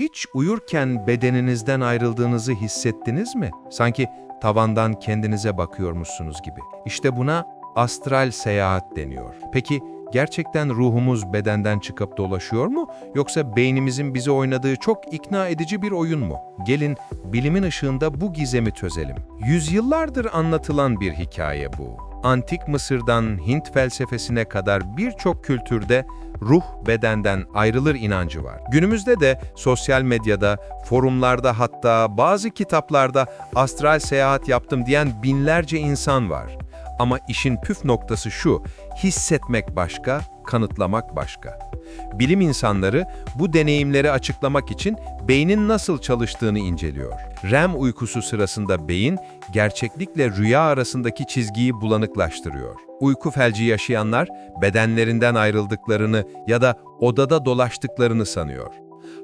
Hiç uyurken bedeninizden ayrıldığınızı hissettiniz mi? Sanki tavandan kendinize bakıyormuşsunuz gibi. İşte buna astral seyahat deniyor. Peki gerçekten ruhumuz bedenden çıkıp dolaşıyor mu yoksa beynimizin bize oynadığı çok ikna edici bir oyun mu? Gelin bilimin ışığında bu gizemi çözelim. Yüzyıllardır anlatılan bir hikaye bu. Antik Mısır'dan Hint felsefesine kadar birçok kültürde ruh bedenden ayrılır inancı var. Günümüzde de sosyal medyada, forumlarda hatta bazı kitaplarda astral seyahat yaptım diyen binlerce insan var. Ama işin püf noktası şu, hissetmek başka, kanıtlamak başka. Bilim insanları bu deneyimleri açıklamak için beynin nasıl çalıştığını inceliyor. REM uykusu sırasında beyin, gerçeklikle rüya arasındaki çizgiyi bulanıklaştırıyor. Uyku felci yaşayanlar, bedenlerinden ayrıldıklarını ya da odada dolaştıklarını sanıyor.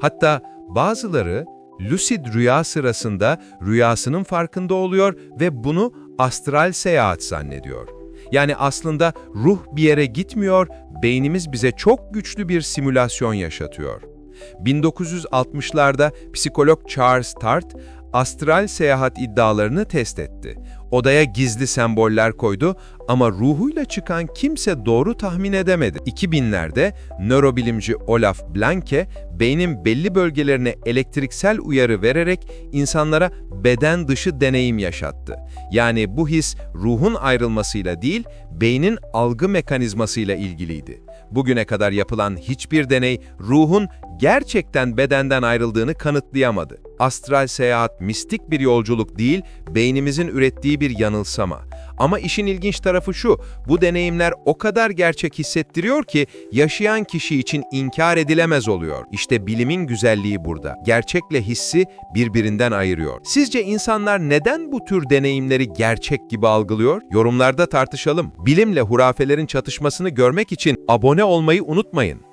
Hatta bazıları, lucid rüya sırasında rüyasının farkında oluyor ve bunu astral seyahat zannediyor. Yani aslında ruh bir yere gitmiyor, beynimiz bize çok güçlü bir simülasyon yaşatıyor. 1960'larda psikolog Charles Tart, astral seyahat iddialarını test etti. Odaya gizli semboller koydu ama ruhuyla çıkan kimse doğru tahmin edemedi. 2000'lerde nörobilimci Olaf Blanke, beynin belli bölgelerine elektriksel uyarı vererek insanlara beden dışı deneyim yaşattı. Yani bu his ruhun ayrılmasıyla değil, beynin algı mekanizmasıyla ilgiliydi. Bugüne kadar yapılan hiçbir deney ruhun gerçekten bedenden ayrıldığını kanıtlayamadı. Astral seyahat mistik bir yolculuk değil, beynimizin ürettiği bir yanılsama. Ama işin ilginç tarafı şu, bu deneyimler o kadar gerçek hissettiriyor ki yaşayan kişi için inkar edilemez oluyor. İşte bilimin güzelliği burada. Gerçekle hissi birbirinden ayırıyor. Sizce insanlar neden bu tür deneyimleri gerçek gibi algılıyor? Yorumlarda tartışalım. Bilimle hurafelerin çatışmasını görmek için abone olmayı unutmayın.